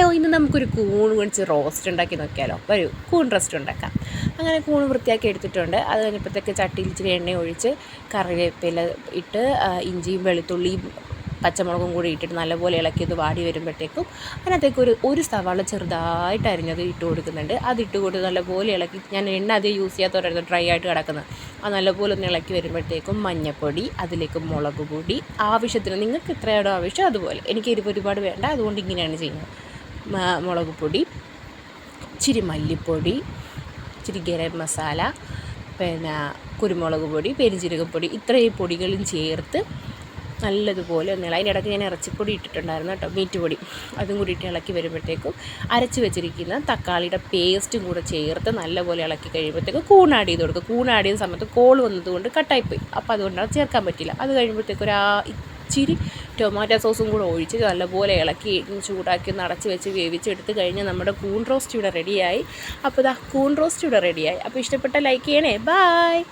Hello ഇന്ന് നമുക്കൊരു കൂൺ മേടിച്ച് റോസ്റ്റ് ഉണ്ടാക്കി നോക്കിയാലോ? ഒരു കൂൺ റോസ്റ്റ് ഉണ്ടാക്കാം. അങ്ങനെ കൂൺ വൃത്തിയാക്കി എടുത്തിട്ടുണ്ട്. അത് കഴിഞ്ഞപ്പോഴത്തേക്ക് ചട്ടിയിൽ ഇച്ചിരി എണ്ണ ഒഴിച്ച് കറിവേപ്പില ഇട്ട് ഇഞ്ചിയും വെളുത്തുള്ളിയും പച്ചമുളകും കൂടി ഇട്ടിട്ട് നല്ലപോലെ ഇളക്കി ഇത് വാടി വരുമ്പോഴത്തേക്കും അതിനകത്തേക്ക് ഒരു ഒരു സവാള ചെറുതായിട്ട് അരിഞ്ഞത് ഇട്ട് കൊടുക്കുന്നുണ്ട്. അത് ഇട്ട് കൊടുത്ത് നല്ലപോലെ ഇളക്കി ഞാൻ എണ്ണ അധികം യൂസ് ചെയ്യാത്തവരായിരുന്നു ഡ്രൈ ആയിട്ട് കിടക്കുന്നത്. അത് നല്ലപോലെ ഒന്ന് ഇളക്കി വരുമ്പോഴത്തേക്കും മഞ്ഞൾപ്പൊടി അതിലേക്ക് മുളക് പൊടി ആവശ്യത്തിന് നിങ്ങൾക്ക് എത്രയാണോ ആവശ്യം അതുപോലെ. എനിക്ക് എരിവ് ഒരുപാട് വേണ്ട അതുകൊണ്ട് ഇങ്ങനെയാണ് ചെയ്യുന്നത്. മുളക് പൊടി ഇച്ചിരി മല്ലിപ്പൊടി ഇച്ചിരി ഗരം മസാല പിന്നെ കുരുമുളക് പൊടി പെരിഞ്ചീരകപ്പൊടി ഇത്രയും പൊടികളും ചേർത്ത് നല്ലതുപോലെ ഒന്ന് ഇള അതിന്റെ ഇടയ്ക്ക് ഞാൻ ഇറച്ചിപ്പൊടി ഇട്ടിട്ടുണ്ടായിരുന്നു കേട്ടോ മീറ്റ് പൊടി. അതും കൂടി ഇട്ട് ഇളക്കി വരുമ്പോഴത്തേക്കും അരച്ച് വെച്ചിരിക്കുന്ന തക്കാളിയുടെ പേസ്റ്റും കൂടെ ചേർത്ത് നല്ലപോലെ ഇളക്കി കഴിയുമ്പോഴത്തേക്കും കൂണാടി ചെയ്ത് കൊടുക്കുക. കൂൺ സമയത്ത് കോൾ വന്നതുകൊണ്ട് കട്ടായിപ്പോയി. അപ്പോൾ അതുകൊണ്ടാണ് ചേർക്കാൻ പറ്റില്ല അത് കഴിയുമ്പോഴത്തേക്കും ഒരു ഇച്ചിരി ടൊമാറ്റോ സോസും കൂടെ ഒഴിച്ച് നല്ലപോലെ ഇളക്കി ചൂടാക്കി ഒന്ന് അടച്ച് വെച്ച് വേവിച്ചെടുത്ത് കഴിഞ്ഞാൽ നമ്മുടെ കൂൺ റോസ്റ്റ് ഇവിടെ റെഡിയായി അപ്പോൾ ഇതാ കൂൺ റോസ്റ്റ് ഇവിടെ റെഡിയായി അപ്പോൾ ഇഷ്ടപ്പെട്ട ലൈക്ക് ചെയ്യണേ. ബായ്